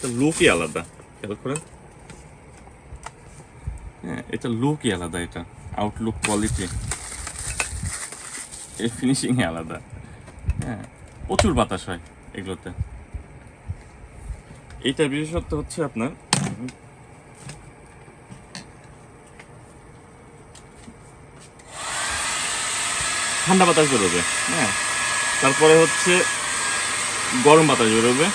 এটা লুকই আলাদা খেয়াল করেন হ্যাঁ এটা লুকই আলাদা এটা আউটলুক কোয়ালিটি এই ফিনিশিং আলাদা হ্যাঁ প্রচুর বাতাস হয় এগুলোতে। এইটার বিশেষত্ব হচ্ছে আপনার, ঠান্ডা বাতাস বেরোবে হ্যাঁ। তারপরে হচ্ছে গরম বাতাস বেরোবে।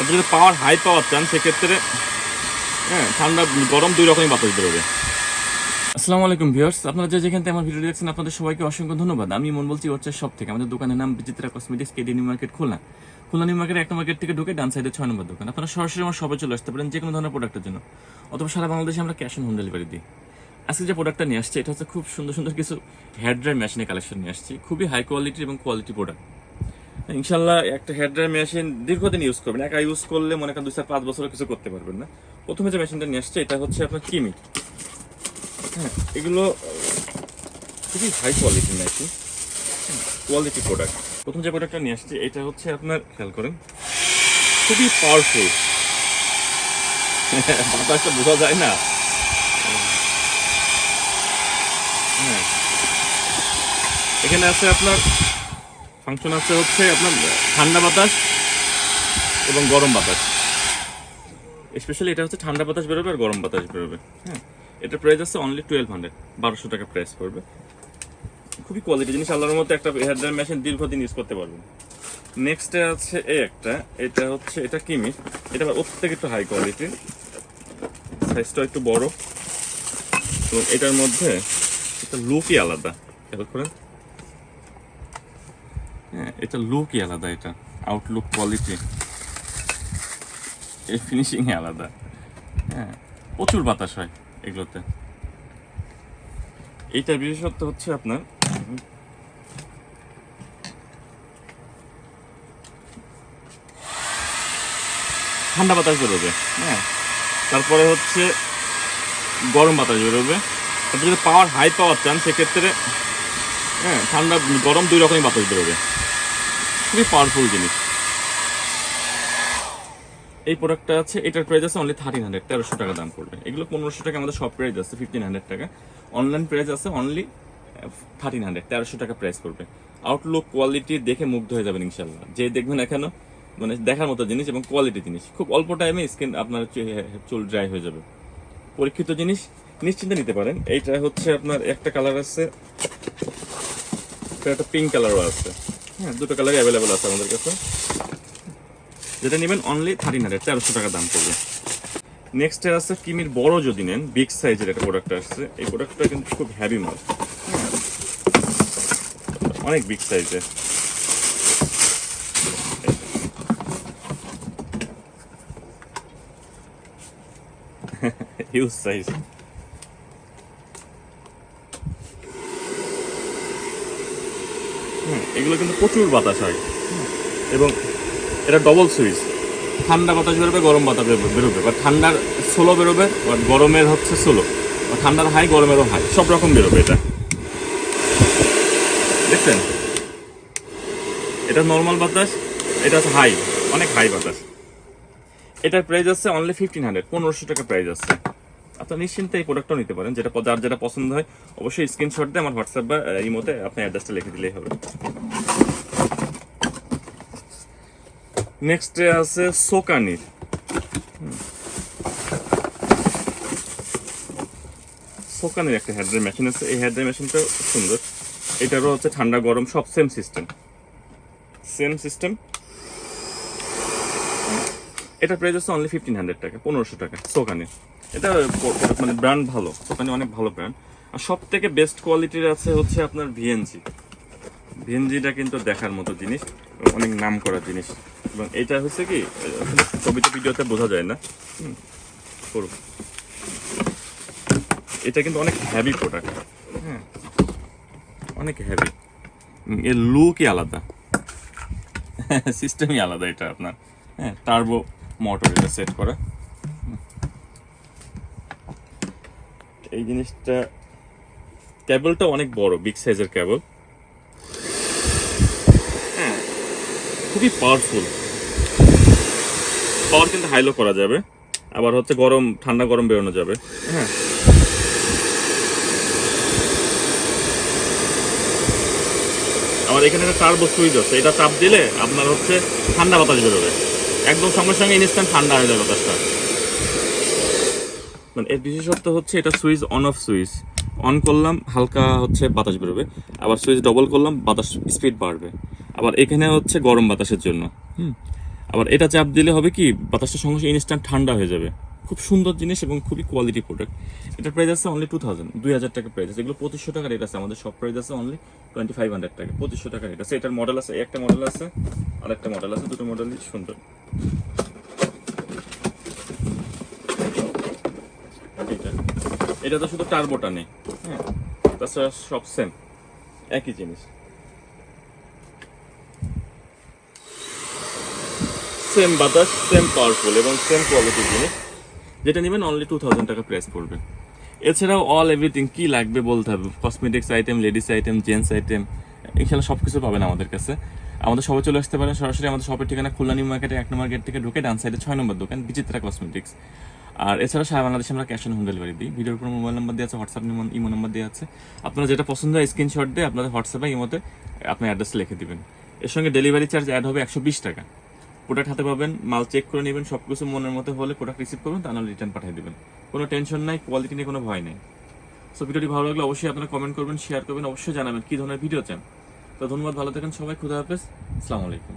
আপনি যদি পাওয়ার হাই পাওয়ার চান, সেক্ষেত্রে হ্যাঁ ঠান্ডা, গরম দুই রকমই বাতাস বেরোবে আসসালামু আলাইকুম ভিউয়ার্স, আপনারা যে যেখান থেকে আমার ভিডিও দেখছেন, আপনাদের সবাইকে অসংখ্য ধন্যবাদ। আমি মন বলছি ওর সব থেকে আমাদের দোকানের নাম Bichitra cosmetics, KD new market, Khulna. Khulna new market এক মার্কেট থেকে ঢুকে ডান সাইডে ছয় নম্বর দোকান। আপনারা সরাসরি আমার সবাই চলে আসতে পারেন যে কোনো ধরনের প্রোডাক্টের জন্য। অথবা সারা বাংলাদেশে আমরা ক্যাশ অন হোম ডেলিভারি দিই। আজকে যে প্রোডাক্টটা নিয়ে আসছে, এটা হচ্ছে খুব সুন্দর সুন্দর কিছু হেয়ার ড্রাই মেশিনের কালেকশন নিয়ে আসছি। খুবই হাই কোয়ালিটির এবং কোয়ালিটি প্রোডাক্ট ইনশাল্লাহ একটা হেয়ার ড্রাই মেশিন দীর্ঘদিন ইউজ করবেন। একা ইউজ করলে মনে করেন দুই চার পাঁচ বছর কিছু করতে পারবেন না। প্রথমে যে মেশিনটা নিয়ে আসছে, এটা হচ্ছে আপনার কিমি হ্যাঁ এগুলো খুবই high quality machine quality product প্রথম যে প্রোডাক্টটা নিয়ে আসছি, এটা হচ্ছে আপনার, খেয়াল করেন, খুবই পাওয়ারফুল বাতাসটা বোঝা যায় না। হ্যাঁ। এখানে আছে আপনার ফাংশন আছে হচ্ছে আপনার ঠান্ডা বাতাস এবং গরম বাতাস। স্পেশালি এটা হচ্ছে ঠান্ডা বাতাস বেরোবে আর গরম বাতাস বেরোবে হ্যাঁ? এটা প্রাইস আছে অনলি টুয়েলভ হান্ড্রেড বারোশো টাকা প্রাইস পড়বে। খুবই কোয়ালিটি জিনিস, আল্লাহর মতো একটা হেয়ার ড্রায়ার মেশিন দীর্ঘদিন ইউজ করতে পারবেন নেক্সটে আছে এই একটা, এটা হচ্ছে, এটা কিমি? এটা ওর থেকে একটু হাই কোয়ালিটির সাইজটা একটু বড়। এবং এটার মধ্যে একটা লুকই আলাদা। খেয়াল করেন। এটা লুকই আলাদা এটা। আউটলুক কোয়ালিটি এই ফিনিশিং আলাদা। হ্যাঁ প্রচুর বাতাস হয় এগুলোতে। এইটার বিশেষত্ব হচ্ছে আপনার, ঠান্ডা বাতাস বেরোবে হ্যাঁ। তারপরে হচ্ছে গরম বাতাস বেরোবে। আপনি যদি পাওয়ার হাই পাওয়ার চান, সেক্ষেত্রে হ্যাঁ ঠান্ডা, গরম দুই রকমই বাতাস বেরোবে। খুবই পাওয়ারফুল জিনিস। এই প্রোডাক্টটা আছে, এটার প্রাইস আছে অনলি থার্টিন হান্ড্রেড তেরোশো টাকা দাম পড়বে। এগুলো পনেরোশো টাকা আমাদের সব প্রাইস আছে ফিফটিন হান্ড্রেড টাকা। অনলাইন প্রাইস আছে অনলি থার্টিন হান্ড্রেড তেরোশো টাকা প্রাইস পড়বে। আউটলুক কোয়ালিটি দেখে মুগ্ধ হয়ে যাবেন ইনশাল্লাহ যে দেখবেন এখনও মানে দেখার মতো জিনিস এবং কোয়ালিটি জিনিস। খুব অল্প টাইমে স্কিন আপনার চুল ড্রাই হয়ে যাবে। পরীক্ষিত জিনিস, নিশ্চিন্তে নিতে পারেন। এইটা হচ্ছে আপনার একটা কালার আছে একটা পিঙ্ক কালারও আছে। হ্যাঁ দুটো কালারই অ্যাভেলেবেল আছে আমাদের কাছে। যেটা নেবেন অনলি থার্টিন হান্ড্রেড তেরোশো টাকা দাম পড়বে। নেক্সট আছে কিমির বড় যদি নেন বিগ সাইজের একটা প্রোডাক্ট আসছে। এই প্রোডাক্টটা কিন্তু খুব হ্যাভি মাল। অনেক বিগ সাইজের হিউজ সাইজ এগুলো কিন্তু প্রচুর বাতাস হয়। এবং এটা ডবল সুইচ ঠান্ডা বাতাস বেরোবে, গরম বাতাস বেরোবে- বা ঠান্ডার সোলো বেরোবে, বা গরমের হচ্ছে সোলো বা ঠান্ডার হাই গরমেরও হাই সব রকম বেরোবে এটা। দেখছেন? এটা নর্মাল বাতাস, এটা হচ্ছে হাই অনেক হাই বাতাস। এটার প্রাইস আছে অনলি ফিফটিন হান্ড্রেড পনেরোশো টাকা প্রাইস আছে। আপনার নিশ্চিন্তে এই প্রোডাক্টটাও নিতে পারেন, যেটা যার যেটা পছন্দ হয়, অবশ্যই স্ক্রিনশট দিয়ে আমার হোয়াটসঅ্যাপ বা ইমোতে আপনি অ্যাড্রেসটা লিখে দিলেই হবে। নেক্সট আছে সোকানির সোকানির একটা হেয়ার মেশিন আছে। এই হেয়ার মেশিনটা সুন্দর। এটারও হচ্ছে ঠান্ডা, গরম, সব সেম সিস্টেম সেম সিস্টেম এটা প্রাইস হচ্ছে অনলি ফিফটিন হান্ড্রেড টাকা, পনেরোশো টাকা সোকানি এটা মানে ব্র্যান্ড ভালো সোকানি অনেক ভালো ব্র্যান্ড আর সব থেকে বেস্ট কোয়ালিটির আছে হচ্ছে আপনার ভিএনজি ভিএনজিটা কিন্তু দেখার মতো জিনিস, অনেক নাম করা জিনিস। এবং এটা হচ্ছে কি, ছবিতে, ভিডিওতে বোঝা যায় না। করুন। এটা কিন্তু অনেক হ্যাভি প্রোডাক্ট হ্যাঁ অনেক হ্যাভি এর লুকই আলাদা। সিস্টেমই আলাদা এটা আপনার। হ্যাঁ টার্বো মোটর এটা সেট করা। এই জিনিসটা কেবলটা অনেক বড়, বিগ সাইজের কেবল। খুবই পাওয়ারফুল পাওয়ার কিন্তু হাইলো করা যাবে। আবার হচ্ছে গরম, ঠান্ডা গরম বেরোনো যাবে। হ্যাঁ। আবার এখানে একটা টার্বো সুইচ আছে। এটা চাপ দিলে আপনার হচ্ছে ঠান্ডা বাতাস বেরোবে। একদম সঙ্গে সঙ্গে ইনস্ট্যান্ট ঠান্ডা হয়ে যাবে বাতাসটা মানে এর বিশেষত্ব হচ্ছে এটা switch on off switch. On করলাম, হালকা হচ্ছে বাতাস বেরোবে। আবার সুইচ ডবল করলাম, বাতাস স্পিড বাড়বে। আবার এখানে হচ্ছে গরম বাতাসের জন্য। হুম। আবার এটা চাপ দিলে হবে কি, বাতাসটা সঙ্গে সঙ্গে ইনস্ট্যান্ট ঠান্ডা হয়ে যাবে। খুব সুন্দর জিনিস এবং খুবই কোয়ালিটি প্রোডাক্ট এটার প্রাইস আছে অনলি টু থাউজেন্ড দুই হাজার টাকা প্রাইস আছে। এগুলো পঁচিশশো টাকা রেট আছে। আমাদের সব প্রাইস আছে অনলি টোয়েন্টি ফাইভ হান্ড্রেড টাকা। পঁচিশশো টাকা রেট আছে। এটার মডেল আছে, একটা মডেল আছে আর একটা মডেল আছে। দুটো মডেলই সুন্দর এটা এটা তো শুধু টার্বোটা নেই হ্যাঁ? তাছাড়া সব সেম একই জিনিস। সেম বাতাস সেম পাওয়ারফুল এবং সেম কোয়ালিটি জিনিস, যেটা নেবেন অনলি টু থাউজেন্ড টাকা প্রাইস পড়বে। এছাড়াও অল এভরিথিং কি লাগবে বলতে হবে? Cosmetics item ladies item gents item ইনশাল্লাহ সব কিছু পাবেন আমাদের কাছে। আমাদের সবাই চলে আসতে পারেন, সরাসরি আমাদের শপের ঠিকানা খুলনা নিউ মার্কেটে এক নম্বর গেট থেকে ঢুকে ডান সাইডে ছয় নম্বর দোকান, বিচিত্রা কসমেটিক্স আর এছাড়া সারা বাংলাদেশে আমরা ক্যাশ অন হোম ডেলিভারি দিই। ভিডিওর উপর মোবাইল নাম্বার দেওয়া আছে হোয়াটসঅ্যাপ ইমো নাম্বার দেওয়া আছে। আপনারা যেটা পছন্দ হয় স্ক্রিনশট দিয়ে আপনাদের হোয়াটসঅ্যাপে ইমোতে আপনার অ্যাড্রেস লিখে দিবেন। এর সঙ্গে ডেলিভারি চার্জ অ্যাড হবে একশো বিশ টাকা। প্রোডাক্ট হাতে পাবেন, মাল চেক করে নেবেন সব কিছু মনের মতো হলে প্রোডাক্ট রিসিভ করবেন, তা নাহলে রিটার্ন পাঠিয়ে দেবেন। কোনো টেনশন নাই কোয়ালিটি নিয়ে কোনো ভয় নেই। সো ভিডিওটি ভালো লাগলে অবশ্যই আপনারা কমেন্ট করবেন শেয়ার করবেন, অবশ্যই জানাবেন কী ধরনের ভিডিও চান। তো ধন্যবাদ, ভালো থাকেন সবাই, খুদা হাফেজ, আসসালামু আলাইকুম।